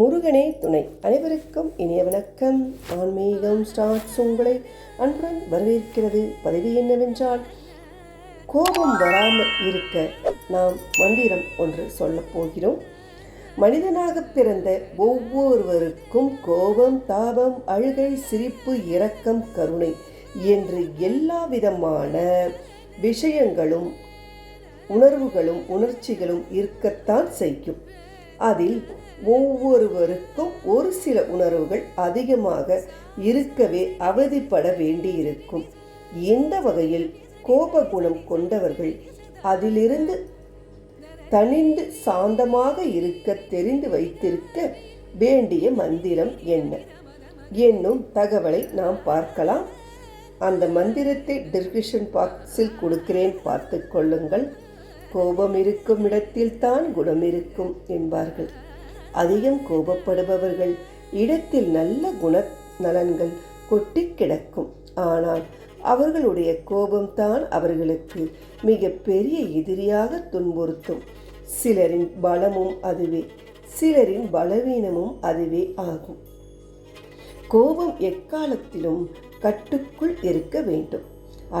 முருகனே துணை. அனைவருக்கும் இனிய வணக்கம். ஆன்மீகம் ஸ்டார்ட்ஸ் உங்களை அன்புடன் வரவேற்கிறது. பதவி என்னவென்றால் கோபம் வராமல் இருக்க நாம் மந்திரம் ஒன்று சொல்லப் போகிறோம். மனிதனாக பிறந்த ஒவ்வொருவருக்கும் கோபம் தாபம் அழுகை சிரிப்பு இரக்கம் கருணை என்று எல்லா விதமான விஷயங்களும் உணர்வுகளும் உணர்ச்சிகளும் இருக்கத்தான் செய்யும். அதில் ஒவ்வொருவருக்கும் ஒரு சில உணர்வுகள் அதிகமாக இருக்கவே அவதிப்பட வேண்டியிருக்கும். இந்த வகையில் கோப குணம் கொண்டவர்கள் அதிலிருந்து தனிந்து சாந்தமாக இருக்க தெரிந்து வைத்திருக்க வேண்டிய மந்திரம் என்ன? என்னும் தகவலை நாம் பார்க்கலாம். அந்த மந்திரத்தை டிஸ்கிரிப்ஷன் பாக்ஸில் கொடுக்கிறேன். பார்த்து கொள்ளுங்கள். கோபம் இருக்கும் இடத்தில் தான் குணம் இருக்கும் என்பார்கள். அதிகம் கோபப்படுபவர்கள் இடத்தில் நல்ல குண நலன்கள் கொட்டி கிடக்கும். ஆனால் அவர்களுடைய கோபம்தான் அவர்களுக்கு மிக பெரிய எதிரியாக துன்புறுத்தும். சிலரின் பலமும் அதுவே சிலரின் பலவீனமும் அதுவே ஆகும். கோபம் எக்காலத்திலும் கட்டுக்குள் இருக்க வேண்டும்.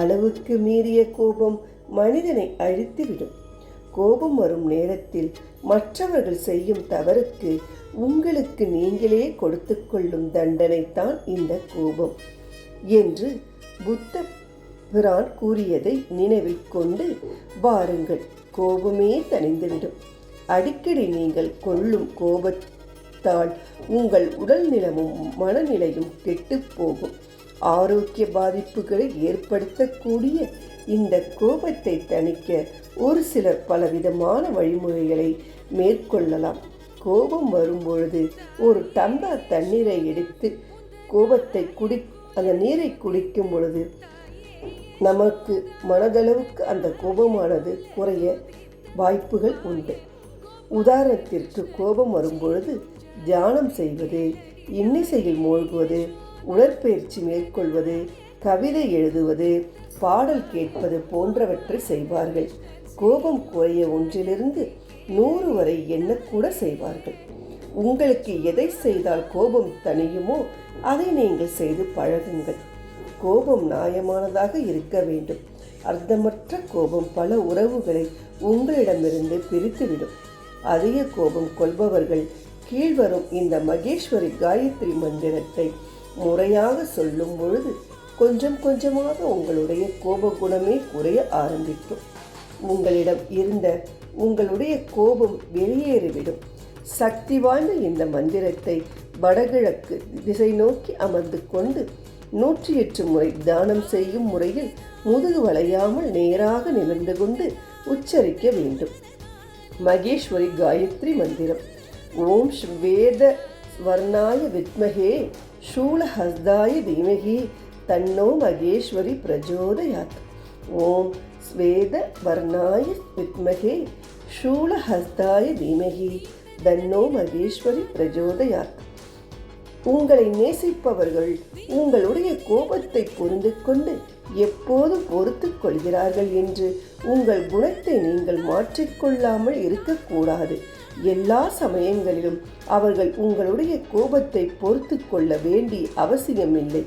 அளவுக்கு மீறிய கோபம் மனிதனை அழித்துவிடும். கோபம் வரும் நேரத்தில் மற்றவர்கள் செய்யும் தவறுக்கு உங்களுக்கு நீங்களே கொடுத்து கொள்ளும் தண்டனை தான் இந்த கோபம் என்று புத்த பிரான் கூறியதை நினைவில் கொண்டு வாருங்கள். கோபமே தணிந்துவிடும். அடிக்கடி நீங்கள் கொள்ளும் கோபத்தால் உங்கள் உடல் நிலமும் மனநிலையும் கெட்டுப் போகும். ஆரோக்கிய பாதிப்புகளை ஏற்படுத்தக்கூடிய இந்த கோபத்தை தணிக்க ஒரு சிலர் பலவிதமான வழிமுறைகளை மேற்கொள்ளலாம். கோபம் வரும்பொழுது ஒரு டம்ளர் தண்ணீரை எடுத்து கோபத்தை குடி அந்த நீரை குடிக்கும் பொழுது நமக்கு மனதளவுக்கு அந்த கோபமானது குறைய வாய்ப்புகள் உண்டு. உதாரணத்திற்கு கோபம் வரும்பொழுது தியானம் செய்வது இன்னிசையில் மூழ்குவது உடற்பயிற்சி மேற்கொள்வது கவிதை எழுதுவது பாடல் கேட்பது போன்றவற்றை செய்வார்கள். கோபம் குறைய ஒன்றிலிருந்து நூறு வரை எண்ணக்கூட செய்வார்கள். உங்களுக்கு எதை செய்தால் கோபம் தனியுமோ அதை நீங்கள் செய்து பழகுங்கள். கோபம் நியாயமானதாக இருக்க வேண்டும். அர்த்தமற்ற கோபம் பல உறவுகளை உங்களிடமிருந்து பிரித்துவிடும். அதிக கோபம் கொள்பவர்கள் கீழ்வரும் இந்த மகேஸ்வரி காயத்ரி மந்திரத்தை முறையாக சொல்லும் பொழுது கொஞ்சம் கொஞ்சமாக உங்களுடைய கோப குணமே குறைய ஆரம்பிக்கும். உங்களிடம் இருந்த உங்களுடைய கோபம் வெளியேறிவிடும். சக்தி வாய்ந்த இந்த மந்திரத்தை வடகிழக்கு திசை நோக்கி அமர்ந்து கொண்டு நூற்றி எட்டு முறை தானம் செய்யும் முறையில் முதுகு வளையாமல் நேராக நிமிர்ந்து கொண்டு உச்சரிக்க வேண்டும். மகேஸ்வரி காயத்ரி மந்திரம். ஓம் ஸ்வேத வர்ணாய வித்மகே शूलहस्ताय धीमहि तन्नो मगेश्वरी प्रचोदयात् ॐ स्वेदवर्णाय विद्महे शूलहस्ताय धीमहि தன்னோ மகேஸ்வரி பிரஜோதயாத் உங்களை நேசிப்பவர்கள் உங்களுடைய கோபத்தை புரிந்து கொண்டு எப்போதும் பொறுத்து கொள்கிறார்கள் என்று உங்கள் குணத்தை நீங்கள் மாற்றிக்கொள்ளாமல் இருக்கக்கூடாது எல்லா சமயங்களிலும் அவர்கள் உங்களுடைய கோபத்தை பொறுத்து கொள்ள வேண்டிய அவசியமில்லை.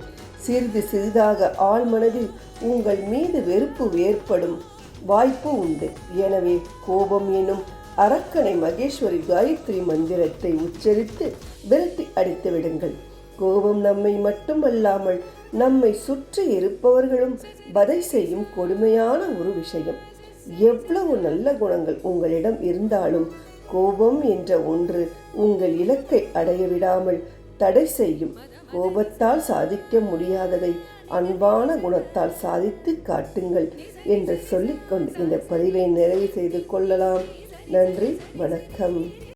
சிறிது சிறிதாக ஆழ்மனதில் உங்கள் மீது வெறுப்பு ஏற்படும் வாய்ப்பு உண்டு. எனவே கோபம் எனும் அரக்கனை மகேஸ்வரி காயத்ரி மந்திரத்தை உச்சரித்து விரட்டி அடித்து விடுங்கள். கோபம் நம்மை மட்டுமல்லாமல் நம்மை சுற்றி இருப்பவர்களும் வதை செய்யும் கொடுமையான ஒரு விஷயம். எவ்வளவு நல்ல குணங்கள் உங்களிடம் இருந்தாலும் கோபம் என்ற ஒன்று உங்கள் இலக்கை அடைய விடாமல் தடை செய்யும். கோபத்தால் சாதிக்க முடியாததை அன்பான குணத்தால் சாதித்து காட்டுங்கள் என்று சொல்லிக்கொண்டு இந்த பதிவை நிறைவு செய்து கொள்ளலாம். நன்றி வணக்கம்.